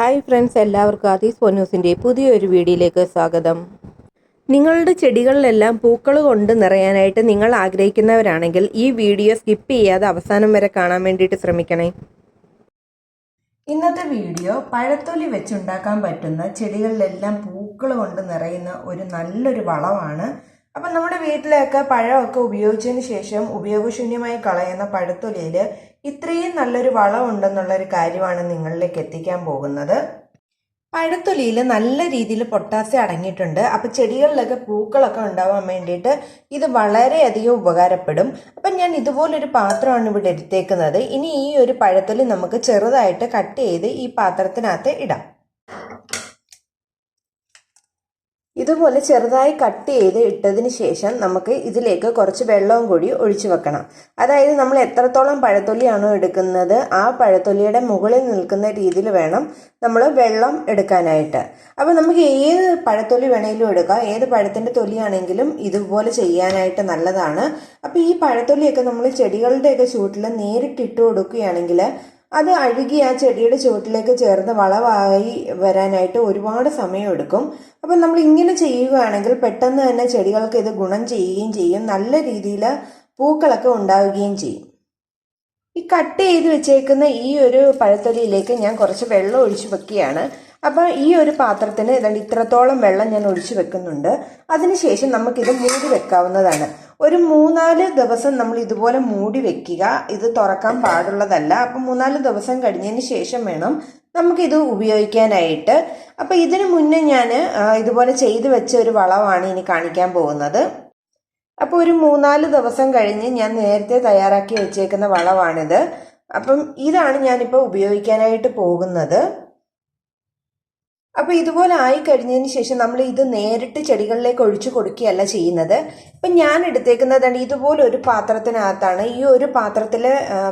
Hi friends എല്ലാവർക്കും അതീസ് പൊന്നൂസിന്റെ പുതിയൊരു വീഡിയോയിലേക്ക് സ്വാഗതം. നിങ്ങളുടെ ചെടികളിലെല്ലാം പൂക്കൾ കൊണ്ട് നിറയാനായിട്ട് നിങ്ങൾ ആഗ്രഹിക്കുന്നവരാണെങ്കിൽ ഈ വീഡിയോ സ്കിപ്പ് ചെയ്യാതെ അവസാനം വരെ കാണാൻ വേണ്ടിയിട്ട് ശ്രമിക്കണേ. ഇന്നത്തെ വീഡിയോ പഴത്തൊലി വെച്ചുണ്ടാക്കാൻ പറ്റുന്ന ചെടികളിലെല്ലാം പൂക്കൾ കൊണ്ട് നിറയുന്ന ഒരു നല്ലൊരു വളമാണ്. അപ്പം നമ്മുടെ വീട്ടിലൊക്കെ പഴമൊക്കെ ഉപയോഗിച്ചതിന് ശേഷം ഉപയോഗശൂന്യമായി കളയുന്ന പഴത്തൊലിയിൽ ഇത്രയും നല്ലൊരു വളം ഉണ്ടെന്നുള്ള ഒരു കാര്യമാണ് നിങ്ങളിലേക്ക് എത്തിക്കാൻ പോകുന്നത്. പഴത്തൊലിയിൽ നല്ല രീതിയിൽ പൊട്ടാസ്യം അടങ്ങിയിട്ടുണ്ട്. അപ്പോൾ ചെടികളിലൊക്കെ പൂക്കളൊക്കെ ഉണ്ടാവാൻ വേണ്ടിയിട്ട് ഇത് വളരെയധികം ഉപകാരപ്പെടും. അപ്പം ഞാൻ ഇതുപോലൊരു പാത്രമാണ് ഇവിടെ എടുത്തേക്കുന്നത്. ഇനി ഈ ഒരു പഴത്തൊലി നമുക്ക് ചെറുതായിട്ട് കട്ട് ചെയ്ത് ഈ പാത്രത്തിനകത്ത് ഇടാം. ഇതുപോലെ ചെറുതായി കട്ട് ചെയ്ത് ഇട്ടതിന് ശേഷം നമുക്ക് ഇതിലേക്ക് കുറച്ച് വെള്ളവും കൂടി ഒഴിച്ചു വെക്കണം. അതായത് നമ്മൾ എത്രത്തോളം പഴത്തൊലിയാണോ എടുക്കുന്നത് ആ പഴത്തൊലിയുടെ മുകളിൽ നിൽക്കുന്ന രീതിയിൽ വേണം നമ്മൾ വെള്ളം എടുക്കാനായിട്ട്. അപ്പോൾ നമുക്ക് ഏത് പഴത്തൊലി വേണമെങ്കിലും എടുക്കാം. ഏത് പഴത്തിന്റെ തൊലിയാണെങ്കിലും ഇതുപോലെ ചെയ്യാനായിട്ട് നല്ലതാണ്. അപ്പോൾ ഈ പഴത്തൊലിയൊക്കെ നമ്മൾ ചെടികളുടെയൊക്കെ ചൂട്ടിൽ നേരിട്ട് ഇട്ട് കൊടുക്കുകയാണെങ്കിൽ അത് അഴുകി ആ ചെടിയുടെ ചുവട്ടിലേക്ക് ചേർന്ന് വളവായി വരാനായിട്ട് ഒരുപാട് സമയമെടുക്കും. അപ്പം നമ്മൾ ഇങ്ങനെ ചെയ്യുകയാണെങ്കിൽ പെട്ടെന്ന് തന്നെ ചെടികൾക്ക് ഇത് ഗുണം ചെയ്യുകയും ചെയ്യും. നല്ല രീതിയിൽ പൂക്കളൊക്കെ ഉണ്ടാവുകയും ചെയ്യും. ഈ കട്ട് ചെയ്ത് വെച്ചേക്കുന്ന ഈ ഒരു പഴത്തൊലിയിലേക്ക് ഞാൻ കുറച്ച് വെള്ളം ഒഴിച്ചു വെക്കുകയാണ്. അപ്പോൾ ഈ ഒരു പാത്രത്തിന് ഇത്രത്തോളം വെള്ളം ഞാൻ ഒഴിച്ചു വെക്കുന്നുണ്ട്. അതിനുശേഷം നമുക്കിത് മൂടി വെക്കാവുന്നതാണ്. ഒരു മൂന്നാൽ ദിവസം നമ്മൾ ഇതുപോലെ മൂടി വെക്കുക. ഇത് തുറക്കാൻ പാടുള്ളതല്ല. അപ്പം മൂന്നാൽ ദിവസം കഴിഞ്ഞതിന് ശേഷം വേണം നമുക്കിത് ഉപയോഗിക്കാനായിട്ട്. അപ്പം ഇതിനു മുന്നേ ഞാൻ ഇതുപോലെ ചെയ്തു വെച്ച ഒരു വളമാണ് ഇനി കാണിക്കാൻ പോകുന്നത്. അപ്പോൾ ഒരു മൂന്നാൽ ദിവസം കഴിഞ്ഞ് ഞാൻ നേരത്തെ തയ്യാറാക്കി വെച്ചേക്കുന്ന വളമാണിത് അപ്പം ഇതാണ് ഞാനിപ്പോൾ ഉപയോഗിക്കാനായിട്ട് പോകുന്നത്. അപ്പോൾ ഇതുപോലെ ആയി കഴിഞ്ഞതിന് ശേഷം നമ്മൾ ഇത് നേരിട്ട് ചെടികളിലേക്ക് ഒഴിച്ചു കൊടുക്കുകയല്ല ചെയ്യുന്നത്. ഇപ്പം ഞാൻ എടുത്തേക്കുന്നതാണ് ഇതുപോലെ ഒരു പാത്രത്തിനകത്താണ്. ഈ ഒരു പാത്രത്തിൽ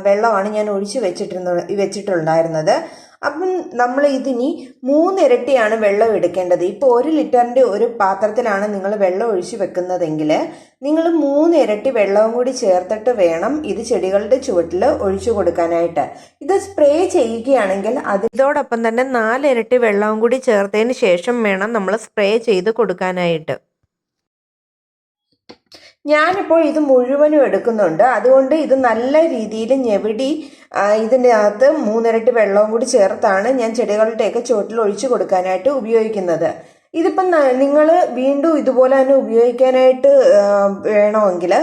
വെള്ളമാണ് ഞാൻ ഒഴിച്ചു വെച്ചിട്ടിരുന്ന വെച്ചിട്ടുണ്ടായിരുന്നത്. അപ്പം നമ്മൾ ഇതിനി മൂന്നിരട്ടിയാണ് വെള്ളം എടുക്കേണ്ടത്. ഇപ്പോൾ ഒരു ലിറ്ററിന്റെ ഒരു പാത്രത്തിലാണ് നിങ്ങൾ വെള്ളം ഒഴിച്ച് വെക്കുന്നതെങ്കിൽ നിങ്ങൾ മൂന്നിരട്ടി വെള്ളവും കൂടി ചേർത്തിട്ട് വേണം ഇത് ചെടികളുടെ ചുവട്ടിൽ ഒഴിച്ചു കൊടുക്കാനായിട്ട്. ഇത് സ്പ്രേ ചെയ്യുകയാണെങ്കിൽ അതിനോടൊപ്പം തന്നെ നാലിരട്ടി വെള്ളവും കൂടി ചേർത്തതിന് ശേഷം വേണം നമ്മൾ സ്പ്രേ ചെയ്ത് കൊടുക്കാനായിട്ട്. ഞാനിപ്പോൾ ഇത് മുഴുവനും എടുക്കുന്നുണ്ട്. അതുകൊണ്ട് ഇത് നല്ല രീതിയിൽ ഞെവിടി ഇതിന്റെ അകത്ത് മൂന്നിരട്ടി വെള്ളവും കൂടി ചേർത്താണ് ഞാൻ ചെടികളുടെയൊക്കെ ചുവട്ടിൽ ഒഴിച്ചു കൊടുക്കാനായിട്ട് ഉപയോഗിക്കുന്നത്. ഇതിപ്പം നിങ്ങൾ വീണ്ടും ഇതുപോലെ തന്നെ ഉപയോഗിക്കാനായിട്ട് വേണമെങ്കിൽ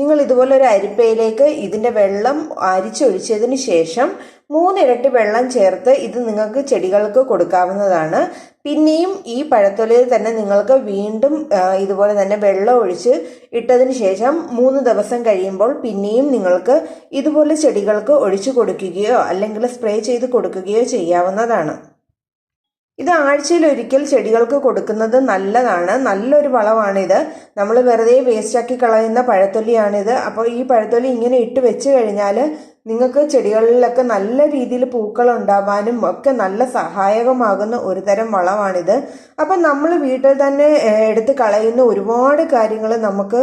നിങ്ങൾ ഇതുപോലെ ഒരു അരിപ്പയിലേക്ക് ഇതിന്റെ വെള്ളം അരിച്ചൊഴിച്ചതിന് ശേഷം മൂന്നിരട്ടി വെള്ളം ചേർത്ത് ഇത് നിങ്ങൾക്ക് ചെടികൾക്ക് കൊടുക്കാവുന്നതാണ്. പിന്നെയും ഈ പഴത്തൊലിയിൽ തന്നെ നിങ്ങൾക്ക് വീണ്ടും ഇതുപോലെ തന്നെ വെള്ളം ഒഴിച്ച് ഇട്ടതിന് ശേഷം മൂന്ന് ദിവസം കഴിയുമ്പോൾ പിന്നെയും നിങ്ങൾക്ക് ഇതുപോലെ ചെടികൾക്ക് ഒഴിച്ചു കൊടുക്കുകയോ അല്ലെങ്കിൽ സ്പ്രേ ചെയ്ത് കൊടുക്കുകയോ ചെയ്യാവുന്നതാണ്. ഇത് ആഴ്ചയിൽ ഒരിക്കൽ ചെടികൾക്ക് കൊടുക്കുന്നത് നല്ലതാണ്. നല്ലൊരു വളമാണിത്. നമ്മൾ വെറുതെ വേസ്റ്റാക്കി കളയുന്ന പഴത്തൊലിയാണിത്. അപ്പോൾ ഈ പഴത്തൊലി ഇങ്ങനെ ഇട്ട് വെച്ച് കഴിഞ്ഞാൽ നിങ്ങൾക്ക് ചെടികളിലൊക്കെ നല്ല രീതിയിൽ പൂക്കൾ ഉണ്ടാവാനും ഒക്കെ നല്ല സഹായകമാകുന്ന ഒരു തരം വളമാണിത്. അപ്പം നമ്മൾ വീട്ടിൽ തന്നെ എടുത്ത് കളയുന്ന ഒരുപാട് കാര്യങ്ങൾ നമുക്ക്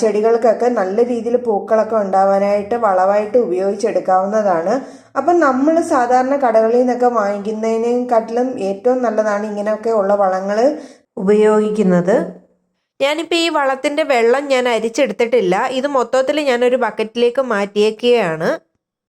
ചെടികൾക്കൊക്കെ നല്ല രീതിയിൽ പൂക്കളൊക്കെ ഉണ്ടാവാനായിട്ട് വളമായിട്ട് ഉപയോഗിച്ചെടുക്കാവുന്നതാണ്. അപ്പം നമ്മൾ സാധാരണ കടകളിൽ നിന്നൊക്കെ വാങ്ങിക്കുന്നതിനെക്കാട്ടിലും ഏറ്റവും നല്ലതാണ് ഇങ്ങനെയൊക്കെ ഉള്ള വളങ്ങൾ ഉപയോഗിക്കുന്നത്. ഞാനിപ്പോൾ ഈ വളത്തിന്റെ വെള്ളം ഞാൻ അരിച്ചെടുത്തിട്ടില്ല. ഇത് മൊത്തത്തിൽ ഞാനൊരു ബക്കറ്റിലേക്ക് മാറ്റിയേക്കുകയാണ്.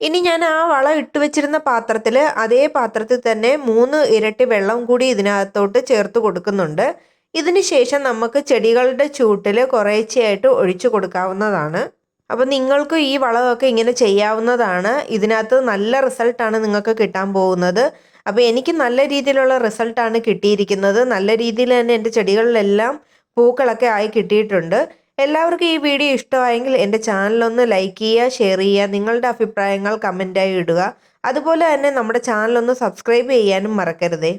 ഇനി ഞാൻ ആ വളം ഇട്ട് വെച്ചിരുന്ന പാത്രത്തിൽ അതേ പാത്രത്തിൽ തന്നെ മൂന്ന് ഇരട്ടി വെള്ളം കൂടി ഇതിനകത്തോട്ട് ചേർത്ത് കൊടുക്കുന്നുണ്ട്. ഇതിന് ശേഷം നമുക്ക് ചെടികളുടെ ചൂട്ടിൽ കുറേശ്ശെയായിട്ട് ഒഴിച്ചു കൊടുക്കാവുന്നതാണ്. അപ്പോൾ നിങ്ങൾക്കും ഈ വളമൊക്കെ ഇങ്ങനെ ചെയ്യാവുന്നതാണ്. ഇതിനകത്ത് നല്ല റിസൾട്ടാണ് നിങ്ങൾക്ക് കിട്ടാൻ പോകുന്നത്. അപ്പോൾ എനിക്ക് നല്ല രീതിയിലുള്ള റിസൾട്ടാണ് കിട്ടിയിരിക്കുന്നത്. നല്ല രീതിയിൽ തന്നെ എന്റെ ചെടികളിലെല്ലാം പൂക്കളൊക്കെ ആയി കിട്ടിയിട്ടുണ്ട്. എല്ലാവർക്കും ഈ വീഡിയോ ഇഷ്ടമായെങ്കിൽ എന്റെ ചാനലൊന്ന് ലൈക്ക് ചെയ്യുക ഷെയർ ചെയ്യുക നിങ്ങളുടെ അഭിപ്രായങ്ങൾ കമന്റായി ഇടുക. അതുപോലെ തന്നെ നമ്മുടെ ചാനലൊന്ന് സബ്സ്ക്രൈബ് ചെയ്യാനും മറക്കരുതേ.